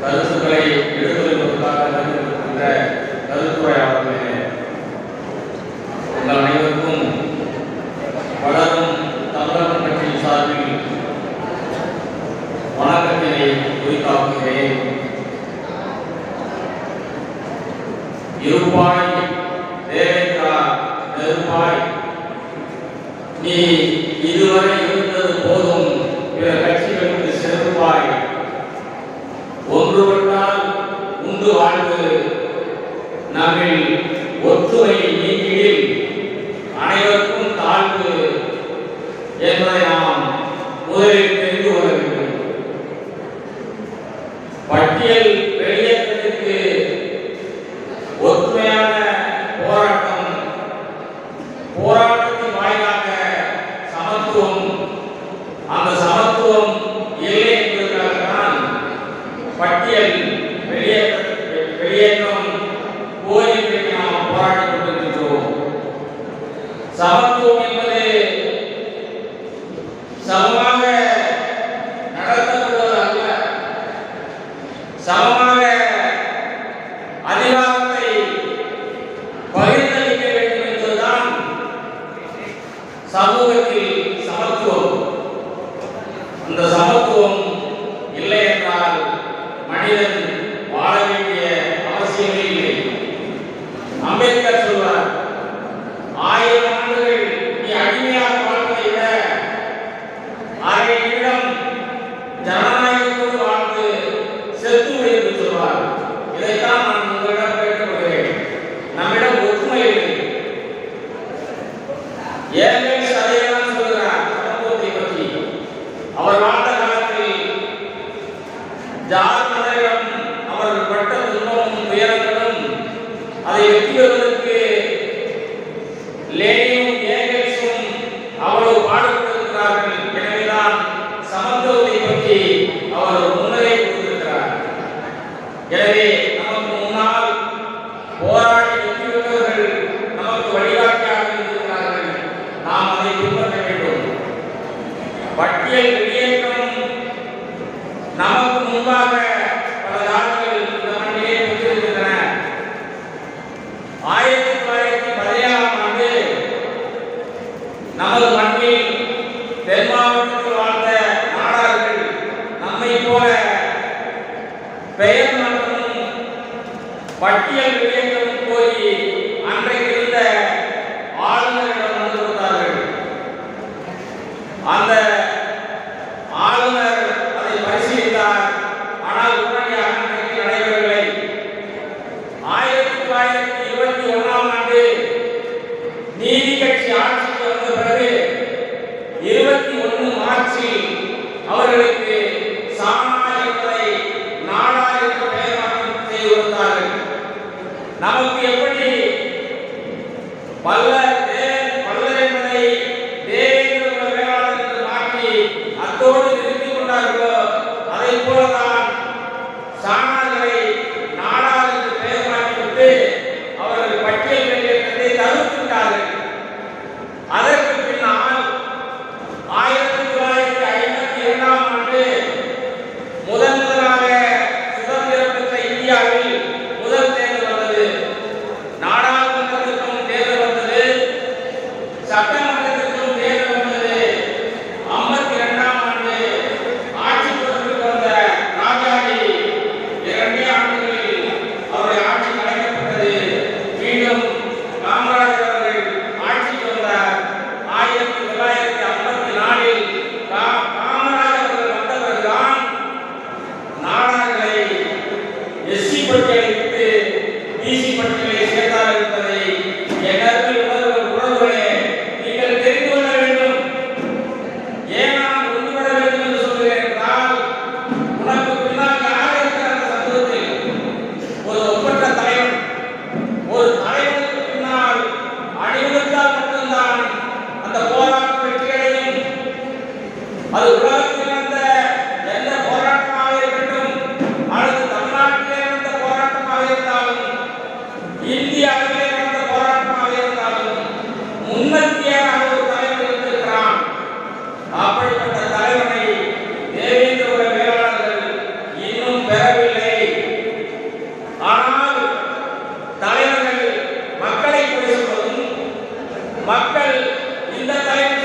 கருத்துக்களை எடுத்துரைப்பதற்காக வந்திருக்கின்ற கருத்துரையாளர்களே உங்கள் அனைவருக்கும் வளரும் தமிழகம் கட்சியின் சார்பில் வணக்கத்தினை குறித்தாக்குகிறேன் இருப்பாய் தேவேந்திரா நெருப்பாய் நீ இதுவரை இருந்தது போல் நம்மில் ஒற்றுமை நீங்கிடில் அனைவருக்கும் தாழ்வு என்பதை நாம் முதலில் தெரிந்து கொள்ள வேண்டும். பட்டியல் வெளியேற்றத்திற்கு ஒற்றுமையான அவர் வாழ்ந்த காலத்தில் ஜார் மன்னரிடம் பட்ட துன்பமும் துயரங்களும் அதை வெற்றி பெறுவதற்கு லேனியும் ஏகல்ஸும் அவ்வளவு பாடுபட்டிருக்கிறார்கள். எனவேதான் சமத்துவத்தை பற்றி அவர் முன்னரே கொடுத்திருக்கிறார் எனவே நமக்கு முன்னால் போராடி வெற்றி பெற்றவர்கள் நமக்கு வழிகாட்டியாக இருந்திருக்கிறார்கள். நாம் அதை பின்பற்ற வேண்டும். பட்டியல் வெளியேற்றம் நமக்கு முன்பாக பல நாடுகள் இந்த மண்ணிலே பெற்றிருக்கின்றன ஆயிரத்தி தொள்ளாயிரத்தி பதினேழாம் ஆண்டு நமது மண்ணில் தென் மாவட்டத்தில் வாழ்ந்த நாடார்கள் நம்மை போல பெயர் மாற்றமும் பட்டியல் வெளியேற்றமும் கோரி அன்றைக்கு இருந்த ஆளுநரிடம் வந்து கொடுத்தார்கள். அந்த ஆளுநர் அதை பரிசீலித்தார். ஆனால் உடனடியாக அன்றைக்கு நடைபெறவில்லை. ஆயிரத்தி தொள்ளாயிரத்தி இருபத்தி ஒன்றாம் ஆண்டு நீதி கட்சி ஆட்சிக்கு வந்த பிறகு இருபத்தி ஒன்று மார்ச்சில் அவர்களுக்கு சட்டமன்றத்திற்கும் தேர்வு வந்தது. ஐம்பத்தி இரண்டாம் ஆண்டு ஆட்சி பொறுப்புக்கு வந்த ராஜாஜி இரண்டே ஆண்டுகளில் ஆட்சி கலைக்கப்பட்டது. மீண்டும் காமராஜர் அவர்கள் ஆட்சிக்கு வந்தார் ஆயிரத்தி தொள்ளாயிரத்தி ஐம்பத்தி நாலில் காமராஜர் அவர்கள் வந்தவர்தான் நாடார்களை எஸ்சி பட்டியலை விட்டு டிசி பட்டியலை அது உலகத்தில் நடந்த எந்த போராட்டமாக இருக்கட்டும் அல்லது தமிழ்நாட்டிலே நடந்த போராட்டமாக இருந்தாலும் இந்தியாவிலே நடந்த போராட்டமாக இருந்தாலும் முன்னத்தியாக ஒரு தலைவர் இருந்திருக்கிறான். அப்படிப்பட்ட தலைவனை தேவேந்திர வேளாளர்கள் இன்னும் பெறவில்லை. ஆனால் தலைவர்கள் மக்களை பேசுவதும் மக்கள் இந்த தலைவர்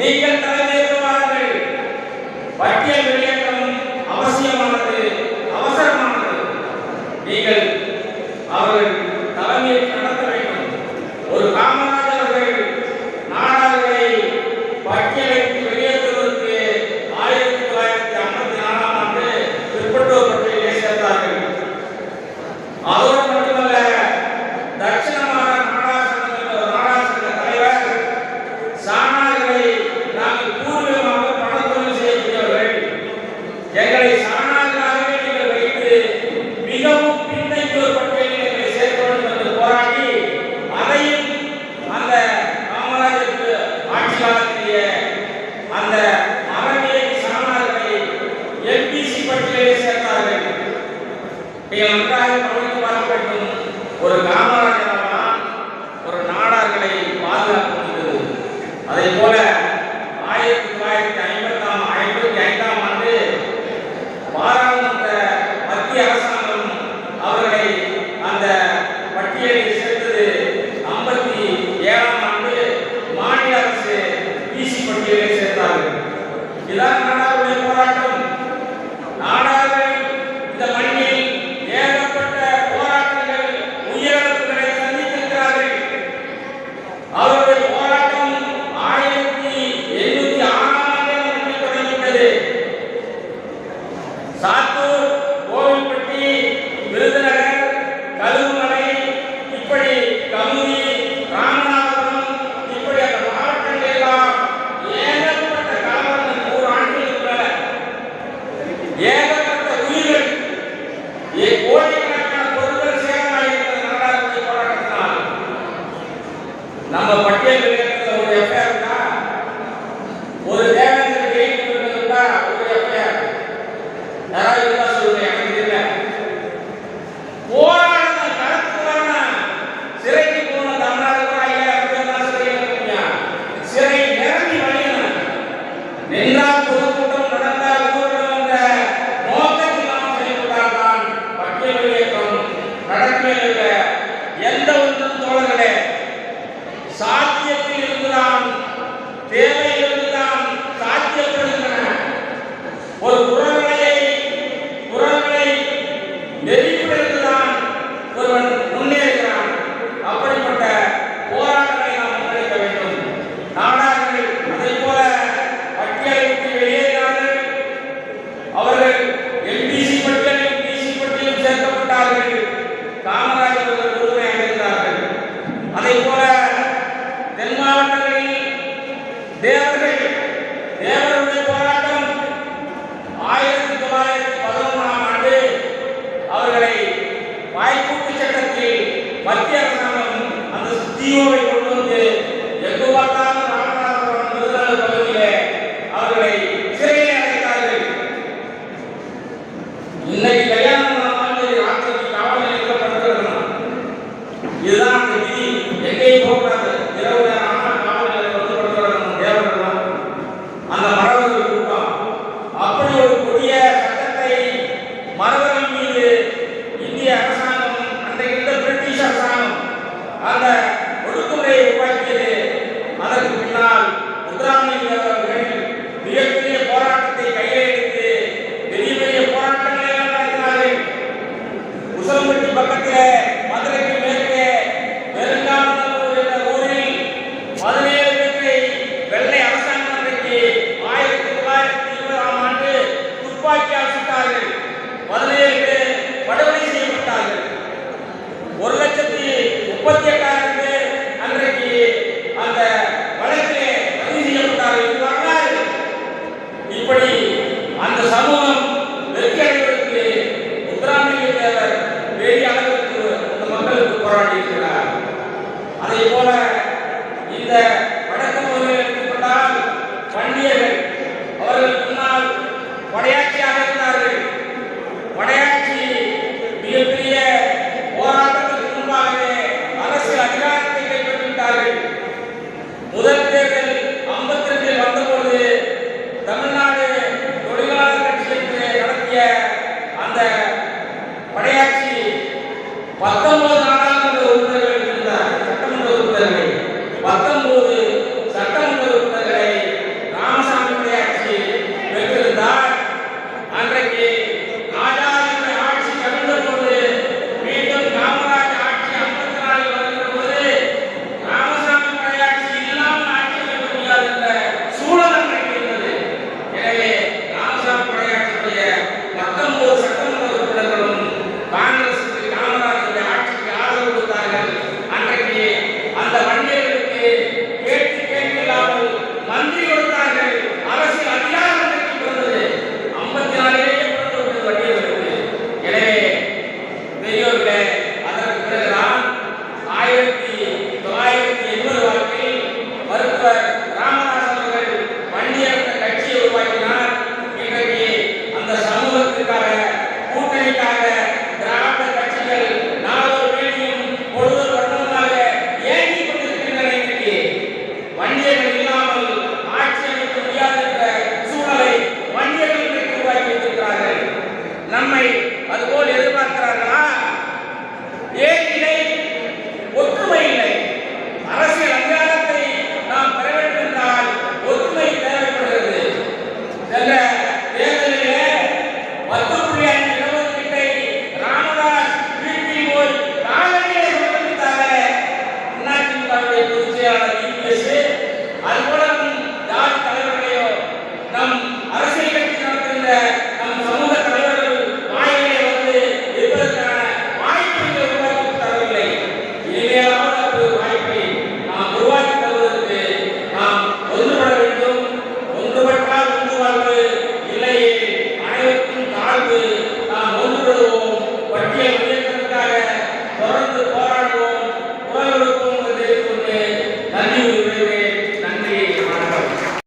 நீங்கள் தலைமையேற்கவார்கள் பட்டியல் வெளியேற்றம் அவசியமானது அவசரமானது. நீங்கள் அவர்கள் தலைமையை நடத்த வேண்டும். ஒரு காமராஜர் அவர்கள் நாடார்களை பட்டியலை வெளியேற்றுவதற்கு ஆயிரத்தி தொள்ளாயிரத்தி ஐம்பத்தி நாலாம் ஆண்டு திருப்பட்டூர் பற்றி சேர்ந்தார்கள் அதோடு E நம்ம பட்டியல் வாய்ப்புக்கு சட்டத்தில் மத்திய அரசாங்கம் அந்த சிஓவை கொண்டு வந்து எங்கு பார்த்தாலும் அந்த சமூக